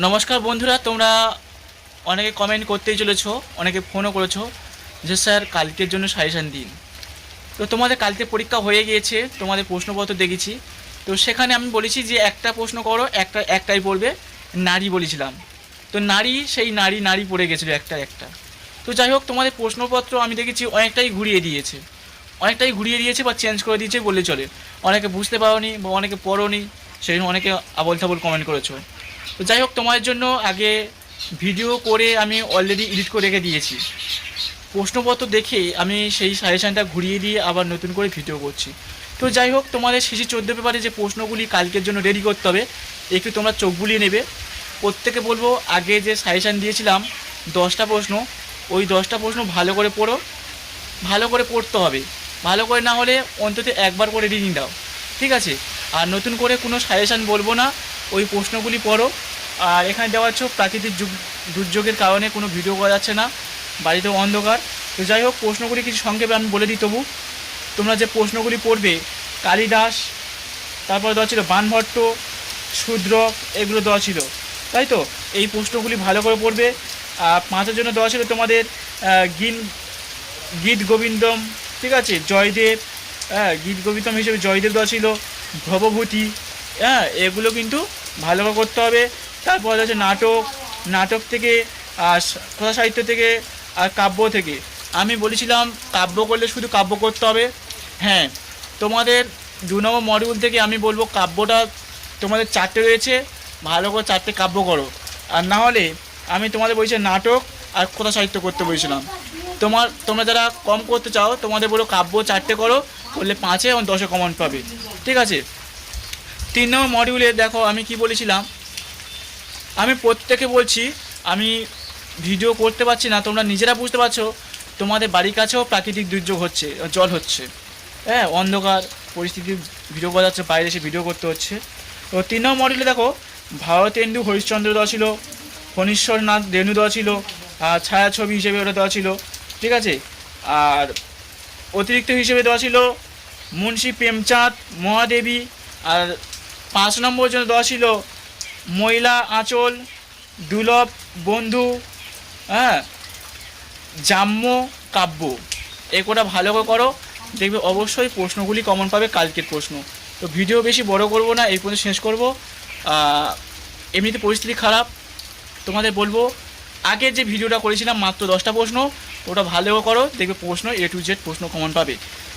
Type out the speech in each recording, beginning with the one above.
নমস্কার বন্ধুরা, তোমরা অনেকে কমেন্ট করতেই চলেছো, অনেকে ফোনও করেছ যে স্যার কালকের জন্য সাজেশান দিন। তো তোমাদের কালকে পরীক্ষা হয়ে গিয়েছে, তোমাদের প্রশ্নপত্র দেখেছি। তো সেখানে আমি বলেছি যে একটা প্রশ্ন করো, একটা, একটাই পড়বে, নারী বলেছিলাম। তো নারী, সেই নারী নারী পড়ে গেছিল একটা একটা। তো যাই হোক, তোমাদের প্রশ্নপত্র আমি দেখেছি, অনেকটাই ঘুরিয়ে দিয়েছে। অনেকটাই ঘুরিয়ে দিয়েছে বা চেঞ্জ করে দিয়েছে বললে চলে। অনেকে বুঝতে পারোনি বা অনেকে পড়োনি, সেই অনেকে আবল তাবল কমেন্ট করেছ। তো যাই হোক, তোমার জন্য আগে ভিডিও করে আমি অলরেডি এডিট করে রেখে দিয়েছি। প্রশ্নপত্র দেখে আমি সেই সাজেশানটা ঘুরিয়ে দিয়ে আবার নতুন করে ভিডিও করছি। তো যাই হোক, তোমাদের শেষে চোদ্দ পেপারে যে প্রশ্নগুলি কালকের জন্য রেডি করতে হবে, একটু তোমরা চোখ বুলিয়ে নেবে। প্রত্যেকে বলব, আগে যে সাজেশান দিয়েছিলাম, দশটা প্রশ্ন, ওই দশটা প্রশ্ন ভালো করে পড়ো। ভালো করে পড়তে হবে। ভালো করে না হলে অন্তত একবার করে রিডিং দাও। ঠিক আছে? আর নতুন করে কোনো সাজেশান বলব না। ওই প্রশ্নগুলি পড়ো। আর এখানে দেওয়া হচ্ছে প্রাকৃতিক যুগ দুর্যোগের কারণে কোনো ভিডিও করা যাচ্ছে না, বাড়িতেও অন্ধকার। তো যাই হোক, প্রশ্নগুলি কিছু সংক্ষেপে আমি বলে দিই তবু। তোমরা যে প্রশ্নগুলি পড়বে, কালিদাস, তারপরে দেওয়া ছিল বানভট্ট শূদ্রক এগুলো দেওয়া ছিল। তাই তো? এই প্রশ্নগুলি ভালো করে পড়বে। পাঁচের জন্য দেওয়া ছিল তোমাদের গিন, গীত গোবিন্দম, ঠিক আছে? জয়দেব হ্যাঁ গীত গোবিন্দম হিসেবে জয়দেব দেওয়া ছিল। ভবভূতি হ্যাঁ এগুলো কিন্তু ভালো করে করতে হবে। তারপর আছে নাটক। নাটক থেকে আর কথা সাহিত্য থেকে আর কাব্য থেকে। আমি বলেছিলাম, কাব্য করলে শুধু কাব্য করতে হবে। হ্যাঁ তোমাদের দু নম্বর মডিউল থেকে আমি বলব, কাব্যটা তোমাদের চারটে রয়েছে। ভালো করে চারটে কাব্য করো। আর না হলে আমি তোমাদের বলছি নাটক আর কথা সাহিত্য করতে বলেছিলাম। তোমার, তোমরা যারা কম করতে চাও, তোমাদের বলো কাব্য চারটে করো, করলে পাঁচে এবং দশে কমন পাবে। ঠিক আছে? তিন নম্বর মডিউলে দেখো আমি কি বলেছিলাম? আমি প্রত্যেকে বলছি, আমি ভিডিও করতে পারছি না, তোমরা নিজেরা বুঝতে পারছ, তোমাদের বাড়ির কাছেও প্রাকৃতিক দুর্যোগ হচ্ছে, জল হচ্ছে। হ্যাঁ অন্ধকার পরিস্থিতি ভিডিও করা যাচ্ছে, বাইরে এসে ভিডিও করতে হচ্ছে। তো তিন নম্বর মডেলে দেখো ভারতেন্দু হরিশ্চন্দ্র দেওয়া ছিল ফণীশ্বরনাথ রেণু দেওয়া ছিল, আর ছায়াছবি হিসেবে ওটা দেওয়া ছিল, ঠিক আছে? আর অতিরিক্ত হিসেবে দেওয়া ছিল মুন্সী প্রেমচাঁদ মহাদেবী, আর পাঁচ নম্বর জন্য দেওয়া ছিল, মহিলা আঁচল, দুলভ, বন্ধু হ্যাঁ জাম্য, কাব্য। এ কটা ভালো করে করো, দেখবে অবশ্যই প্রশ্নগুলি কমন পাবে কালকের প্রশ্ন। তো ভিডিও বেশি বড় করব না, এই পর্যন্ত শেষ করব। এমনিতে পরিস্থিতি খারাপ, তোমাদের বলব, আগের যে ভিডিওটা করেছিলাম মাত্র দশটা প্রশ্ন, ওটা ভালো করো দেখবে প্রশ্ন এ টু জেড প্রশ্ন কমন পাবে।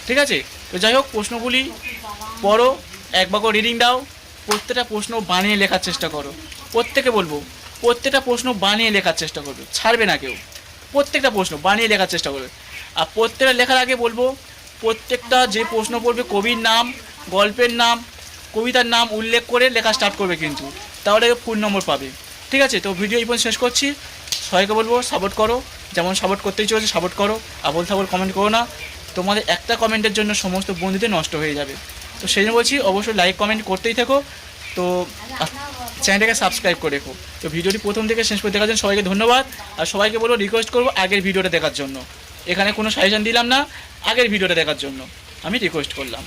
ঠিক আছে? তো যাই হোক, প্রশ্নগুলি পড়ো একবার করে রিডিং দাও। প্রত্যেকটা প্রশ্ন বানিয়ে লেখার চেষ্টা করো। প্রত্যেকে বলব, প্রত্যেকটা প্রশ্ন বানিয়ে লেখার চেষ্টা করবে, ছাড়বে না কেউ। প্রত্যেকটা প্রশ্ন বানিয়ে লেখার চেষ্টা করবে। আর প্রত্যেকটা লেখার আগে বলব, প্রত্যেকটা যে প্রশ্ন পড়বে, কবির নাম, গল্পের নাম, কবিতার নাম উল্লেখ করে লেখা স্টার্ট করবে কিন্তু। তাহলে ফুল নম্বর পাবে। ঠিক আছে? তো ভিডিও এই শেষ করছি। সবাইকে বলব সাপোর্ট করো। যেমন সাপোর্ট করতেই চলেছে সাপোর্ট করো। আবল থাবল কমেন্ট করো না। তোমাদের একটা কমেন্টের জন্য সমস্ত বন্ধুদের নষ্ট হয়ে যাবে। তো সেই জন্য বলছি, অবশ্যই লাইক কমেন্ট করতেই থাকো। তো চ্যানেলটাকে সাবস্ক্রাইব করে রেখো। তো ভিডিওটি প্রথম থেকে শেষ করে দেখার জন্য সবাইকে ধন্যবাদ। আর সবাইকে বলব রিকোয়েস্ট করব আগের ভিডিওটা দেখার জন্য। এখানে কোনো সাজেশন দিলাম না, আগের ভিডিওটা দেখার জন্য। আমি রিকোয়েস্ট করলাম।